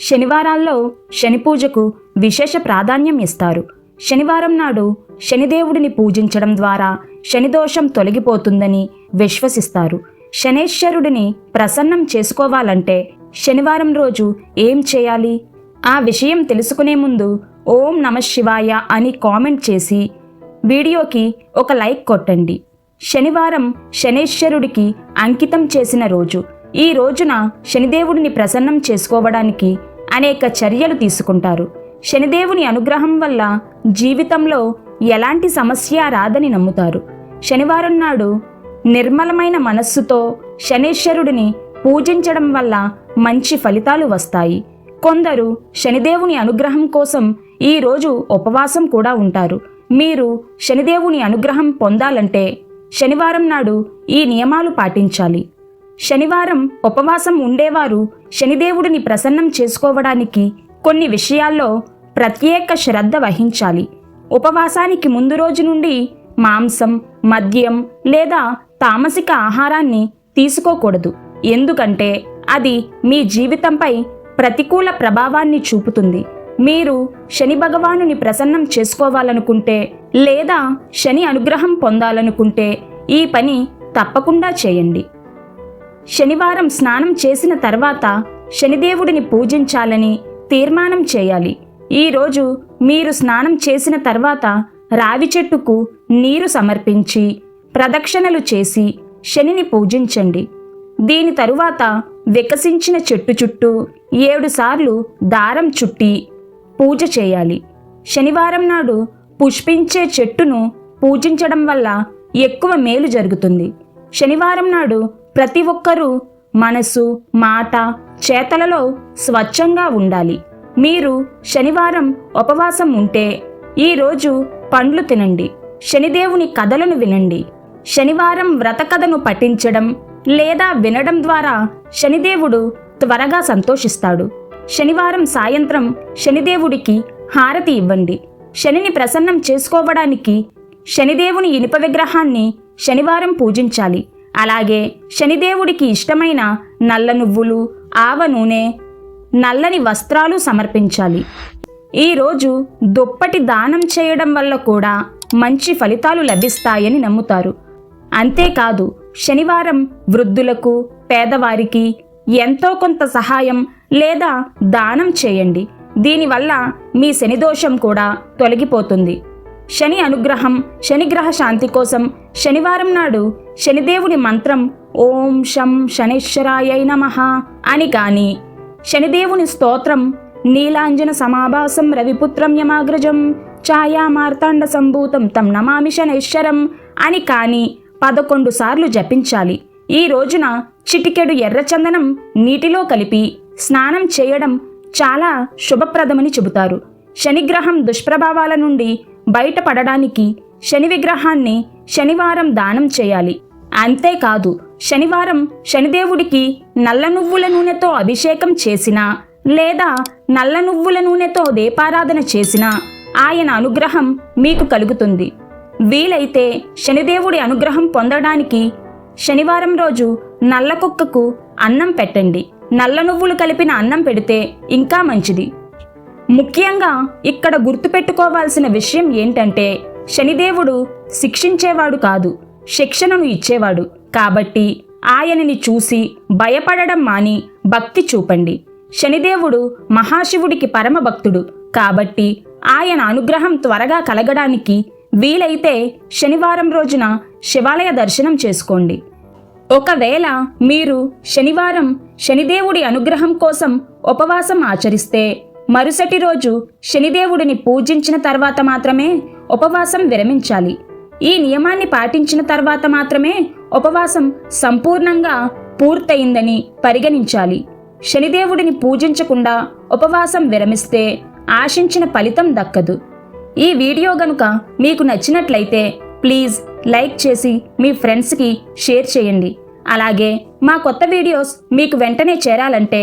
శనివారాల్లో శని పూజకు విశేష ప్రాధాన్యం ఇస్తారు. శనివారం నాడు శనిదేవుడిని పూజించడం ద్వారా శనిదోషం తొలగిపోతుందని విశ్వసిస్తారు. శనేశ్వరుడిని ప్రసన్నం చేసుకోవాలంటే శనివారం రోజు ఏం చేయాలి? ఆ విషయం తెలుసుకునే ముందు ఓం నమ శివాయ అని కామెంట్ చేసి వీడియోకి ఒక లైక్ కొట్టండి. శనివారం శనేశ్వరుడికి అంకితం చేసిన రోజు. ఈ రోజున శనిదేవుడిని ప్రసన్నం చేసుకోవడానికి అనేక చర్యలు తీసుకుంటారు. శనిదేవుని అనుగ్రహం వల్ల జీవితంలో ఎలాంటి సమస్య రాదని నమ్ముతారు. శనివారం నాడు నిర్మలమైన మనస్సుతో శనీశ్వరుడిని పూజించడం వల్ల మంచి ఫలితాలు వస్తాయి. కొందరు శనిదేవుని అనుగ్రహం కోసం ఈ రోజు ఉపవాసం కూడా ఉంటారు. మీరు శనిదేవుని అనుగ్రహం పొందాలంటే శనివారం నాడు ఈ నియమాలు పాటించాలి. శనివారం ఉపవాసం ఉండేవారు శనిదేవుడిని ప్రసన్నం చేసుకోవడానికి కొన్ని విషయాల్లో ప్రత్యేక శ్రద్ధ వహించాలి. ఉపవాసానికి ముందు రోజు నుండి మాంసం మద్యం లేదా తామసిక ఆహారాన్ని తీసుకోకూడదు. ఎందుకంటే అది మీ జీవితంపై ప్రతికూల ప్రభావాన్ని చూపుతుంది. మీరు శని భగవానుని ప్రసన్నం చేసుకోవాలనుకుంటే లేదా శని అనుగ్రహం పొందాలనుకుంటే ఈ పని తప్పకుండా చేయండి. శనివారం స్నానం చేసిన తర్వాత శనిదేవుడిని పూజించాలని తీర్మానం చేయాలి. ఈరోజు మీరు స్నానం చేసిన తర్వాత రావి చెట్టుకు నీరు సమర్పించి ప్రదక్షిణలు చేసి శనిని పూజించండి. దీని తరువాత వికసించిన చెట్టు చుట్టూ ఏడుసార్లు దారం చుట్టి పూజ చేయాలి. శనివారం నాడు పుష్పించే చెట్టును పూజించడం వల్ల ఎక్కువ మేలు జరుగుతుంది. శనివారం నాడు ప్రతి ఒక్కరూ మనసు మాట చేతలలో స్వచ్ఛంగా ఉండాలి. మీరు శనివారం ఉపవాసం ఉంటే ఈరోజు పండ్లు తినండి. శనిదేవుని కథలను వినండి. శనివారం వ్రత కథను పఠించడం లేదా వినడం ద్వారా శనిదేవుడు త్వరగా సంతోషిస్తాడు. శనివారం సాయంత్రం శనిదేవుడికి హారతి ఇవ్వండి. శనిని ప్రసన్నం చేసుకోవడానికి శనిదేవుని ఇనుప విగ్రహాన్ని శనివారం పూజించాలి. అలాగే శనిదేవుడికి ఇష్టమైన నల్ల నువ్వులు ఆవ నూనె నల్లని వస్త్రాలు సమర్పించాలి. ఈరోజు దుప్పటి దానం చేయడం వల్ల కూడా మంచి ఫలితాలు లభిస్తాయని నమ్ముతారు. అంతేకాదు శనివారం వృద్ధులకు పేదవారికి ఎంతో కొంత సహాయం లేదా దానం చేయండి. దీనివల్ల మీ శనిదోషం కూడా తొలగిపోతుంది. శని అనుగ్రహం శనిగ్రహ శాంతి కోసం శనివారం నాడు శనిదేవుని మంత్రం ఓం శం శనేశ్వరాయ నమః అని కానీ శనిదేవుని స్తోత్రం నీలాంజన సమాభాసం రవిపుత్రం యమాగ్రజం ఛాయా మార్తాండ సంభూతం తం నమామి శనేశ్వరం అని కానీ పదకొండు సార్లు జపించాలి. ఈ రోజున చిటికెడు ఎర్రచందనం నీటిలో కలిపి స్నానం చేయడం చాలా శుభప్రదమని చెబుతారు. శనిగ్రహం దుష్ప్రభావాల నుండి బయటపడడానికి శని విగ్రహాన్ని శనివారం దానం చేయాలి. అంతేకాదు శనివారం శనిదేవుడికి నల్ల నువ్వుల నూనెతో అభిషేకం చేసినా లేదా నల్ల నువ్వుల నూనెతో దీపారాధన చేసినా ఆయన అనుగ్రహం మీకు కలుగుతుంది. వీలైతే శనిదేవుడి అనుగ్రహం పొందడానికి శనివారం రోజు నల్ల కుక్కకు అన్నం పెట్టండి. నల్ల నువ్వులు కలిపిన అన్నం పెడితే ఇంకా మంచిది. ముఖ్యంగా ఇక్కడ గుర్తుపెట్టుకోవాల్సిన విషయం ఏంటంటే శనిదేవుడు శిక్షించేవాడు కాదు శిక్షణను ఇచ్చేవాడు. కాబట్టి ఆయనని చూసి భయపడడం మాని భక్తి చూపండి. శనిదేవుడు మహాశివుడికి పరమ భక్తుడు కాబట్టి ఆయన అనుగ్రహం త్వరగా కలగడానికి వీలైతే శనివారం రోజున శివాలయ దర్శనం చేసుకోండి. ఒకవేళ మీరు శనివారం శనిదేవుడి అనుగ్రహం కోసం ఉపవాసం ఆచరిస్తే మరుసటి రోజు శనిదేవుడిని పూజించిన తర్వాత మాత్రమే ఉపవాసం విరమించాలి. ఈ నియమాన్ని పాటించిన తర్వాత మాత్రమే ఉపవాసం సంపూర్ణంగా పూర్తయిందని పరిగణించాలి. శనిదేవుడిని పూజించకుండా ఉపవాసం విరమిస్తే ఆశించిన ఫలితం దక్కదు. ఈ వీడియో గనుక మీకు నచ్చినట్లయితే ప్లీజ్ లైక్ చేసి మీ ఫ్రెండ్స్కి షేర్ చేయండి. అలాగే మా కొత్త వీడియోస్ మీకు వెంటనే చేరాలంటే